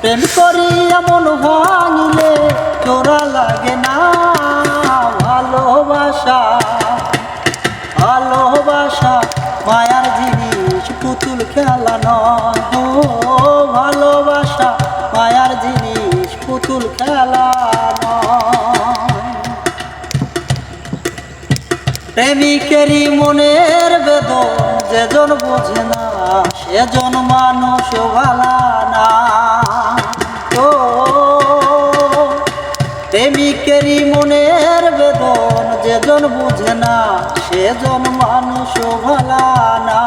প্রেম করিয়া মন ভাঙিলে তোরা লাগে না। ভালোবাসা ভালোবাসা মায়ার জিনিস, পুতুল খেলা নয়। ভালোবাসা মায়ার জিনিস, পুতুল খেলা প্রেমিকেরই মনের বেদন যেজন বোঝে না। সেজন মানুষ ভালা না। ও প্রেমিকেরই মনের বেদন যেজন বুঝে না সেজন মানুষ ভালা না।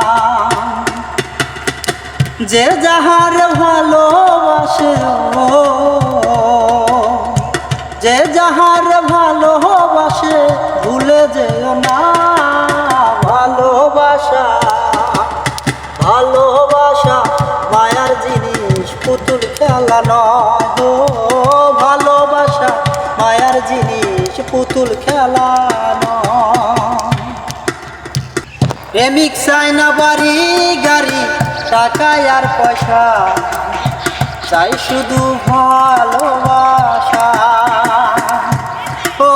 যে যাহার ভালোবাসে যে যাহার ভালোবাসে ভুলে যেও না। ভালোবাসা, মায়ার জিনিস, পুতুল খেলা নয় ভালোবাসা, মায়ার জিনিস, পুতুল খেলা নয় প্রেমিক চাই না বাড়ি, গাড়ি টাকা আর পয়সা। চাই শুধু ভালোবাসা। ও,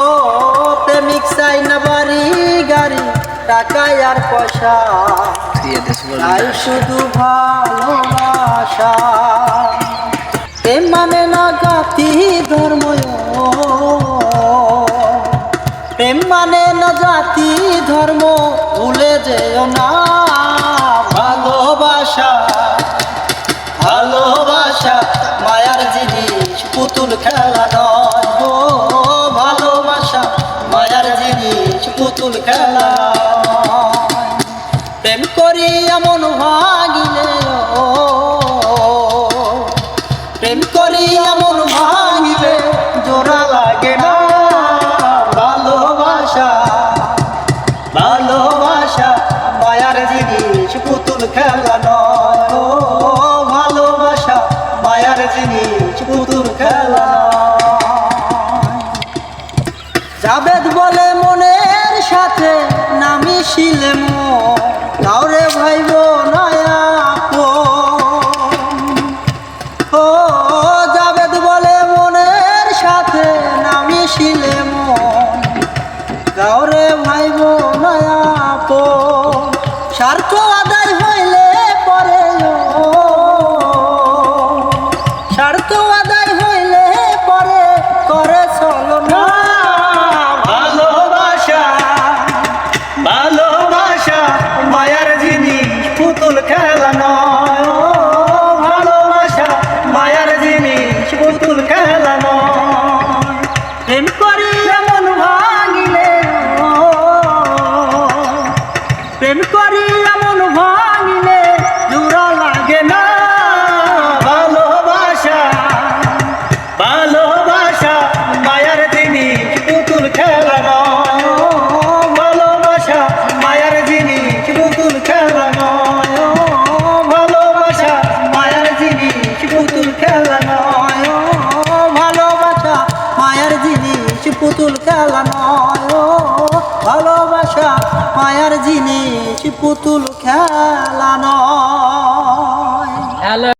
প্রেমিক চাই না বাড়ি, গাড়ি টাকা আর পয়সা। চাই শুধু ভালোবাসা। প্রেম মানে না জাতি, ধর্ম প্রেম মানে না জাতি, ধর্ম, ভুলে যেও না। ভালোবাসা ভালোবাসা, মায়ার জিনিস, পুতুল খেলা নয়। ভালোবাসা, মায়ার জিনিস, পুতুল খেলা করি এমন ভাগিলে, ও। প্রেম করি এমন ভাঙিলে জোড়া লাগে না ভালোবাসা। ভালোবাসা, মায়ার জিনিস, পুতুল খেলা নয় ভালোবাসা, মায়ার জিনিস, পুতুল খেলা নয়। জাবেদ বলে, মনের সাথে নামি শিলে কাউরে Marco! মায়ার জিনিস পুতুল খেলা নয়।